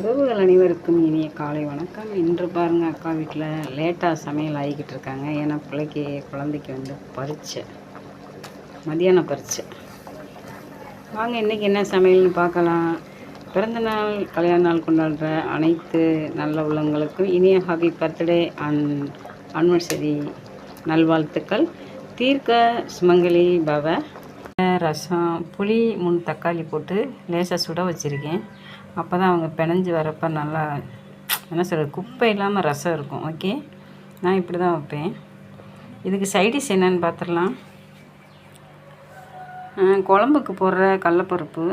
உறவுகள் அனைவருக்கும் இனிய காலை வணக்கம். இன்று பாருங்கள் அக்கா வீட்டில் லேட்டாக சமையல் ஆகிக்கிட்டு இருக்காங்க. ஏன்னா பிள்ளைக்கு குழந்தைக்கு வந்து பரீட்சை. மதியானம் பறிச்சை வாங்க இன்றைக்கி என்ன சமையல்னு பார்க்கலாம். பிறந்தநாள் கல்யாண நாள் கொண்டாடுற அனைத்து நல்ல உள்ளங்களுக்கும் இனிய ஹாப்பி பர்த்டே அன் அனிவர்சரி நல்வாழ்த்துக்கள். தீர்க்க சுமங்கலி பவ ரசம் புளி மூணு தக்காளி போட்டு லேசாக சுட வச்சுருக்கேன். அப்போ தான் அவங்க பிணைஞ்சு வரப்போ நல்லா என்ன சொல்கிறது குப்பை இல்லாமல் ரசம் இருக்கும். ஓகே நான் இப்படி தான் வைப்பேன். இதுக்கு சைடிஷ் என்னென்னு பார்த்துடலாம் குழம்புக்கு போடுற கடலப்பருப்பு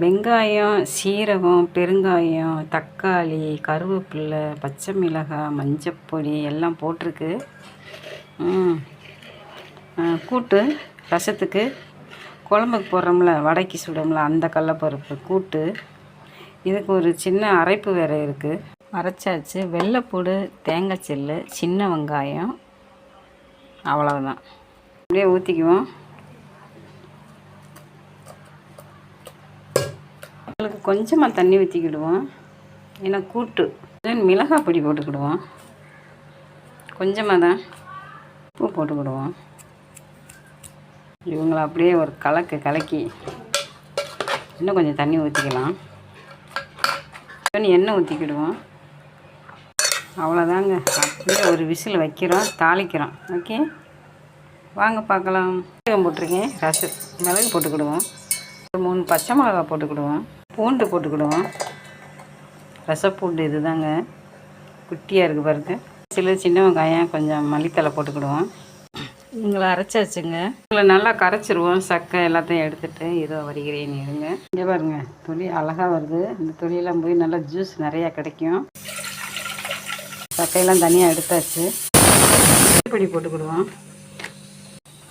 வெங்காயம் சீரகம் பெருங்காயம் தக்காளி கருவேப்பில்லை பச்சை மிளகாய் மஞ்சப்பொடி எல்லாம் போட்டிருக்கு. கூட்டு ரசத்துக்கு குழம்புக்கு போடுறோம்ல வடைக்கு சுடும்ல அந்த கடலப்பருப்பு கூட்டு. இதுக்கு ஒரு சின்ன அரைப்பு வேறு இருக்குது அரைச்சாச்சு. வெள்ளைப்பூடு தேங்காய் செல்லு சின்ன வெங்காயம். அவ்வளவுதான். அப்படியே ஊற்றிக்குவோம் உங்களுக்கு கொஞ்சமாக தண்ணி ஊற்றிக்கிடுவோம் ஏன்னா கூட்டு. மிளகாய் பொடி போட்டுக்கிடுவோம். கொஞ்சமாக தான் உப்பு போட்டுக்கிடுவோம். இவங்களை அப்படியே ஒரு கலக்கு கலக்கி இன்னும் கொஞ்சம் தண்ணி ஊற்றிக்கலாம் எண்ணெய் ஊற்றிக்கிடுவோம் அவ்வளோதாங்க. அப்படியே ஒரு விசில் வைக்கிறோம் தாளிக்கிறோம். ஓகே? வாங்க பார்க்கலாம். சீரகம் போட்டிருக்கேன் ரசு மிளகு போட்டுக்கிடுவோம். ஒரு மூணு பச்சை மிளகா போட்டுக்கிடுவோம். பூண்டு போட்டுக்கிடுவோம். ரசப்பூண்டு இதுதாங்க. குட்டியாக இருக்குது பாருங்க. சில சின்ன வெங்காயம் கொஞ்சம் மல்லித்தலை போட்டுக்கிடுவோம். இவங்களை அரைச்சாச்சுங்க இவங்களை நல்லா கரைச்சிருவோம். சக்கை எல்லாத்தையும் எடுத்துட்டு இதோ வருகிறேன் இருங்க. இங்கே பாருங்க துளி அழகாக வருது. இந்த துளியெல்லாம் போய் நல்லா ஜூஸ் நிறையா கிடைக்கும். சக்கையெல்லாம் தனியாக எடுத்தாச்சு. இப்படி போட்டுக்கிடுவோம்.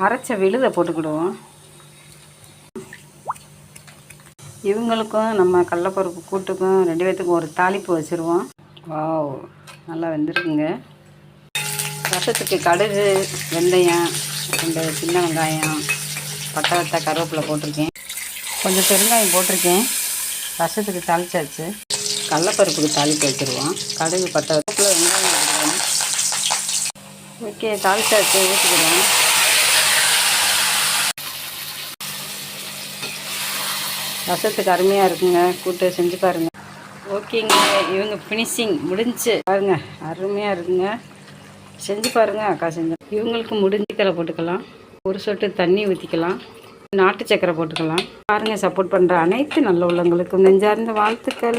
அரைச்ச விழுதை போட்டுக்கிடுவோம். இவங்களுக்கும் நம்ம கடலப்பருப்பு கூட்டுக்கும் ரெண்டு பேத்துக்கும் ஒரு தாளிப்பு வச்சுருவோம். வாவ் நல்லா வெந்திருக்குங்க. ரசத்துக்கு கடுகு வெந்தயம் ரெண்டு சின்ன வெங்காயம் பட்டை வத்த கருவேப்பிலை போட்டிருக்கேன். கொஞ்சம் பெருங்காயம் போட்டிருக்கேன். ரசத்துக்கு தாளிச்சாச்சு. கடலப்பருப்புக்கு தாளிப்பு வச்சுருவோம். கடுகு பட்டை வத்தப்பில் வெங்காயம் போட்டுருவோம் ஓகே தாளிச்சாச்சு. ஊற்றிக்கிறோம் ரசத்துக்கு அருமையாக இருக்குங்க. கூட்டு செஞ்சு பாருங்கள் ஓகேங்க. இவங்க ஃபினிஷிங் முடிஞ்சு. பாருங்க. அருமையாக இருக்குங்க. செஞ்சு பாருங்க அக்கா செஞ்சு. இவங்களுக்கு முடிஞ்சு தலை போட்டுக்கலாம். ஒரு சொட்டு தண்ணி ஊற்றிக்கலாம் நாட்டு சக்கரை போட்டுக்கலாம். பாருங்க சப்போர்ட் பண்ணுற அனைத்து நல்ல உள்ளங்களுக்கும் நெஞ்சார்ந்த வாழ்த்துக்கள்.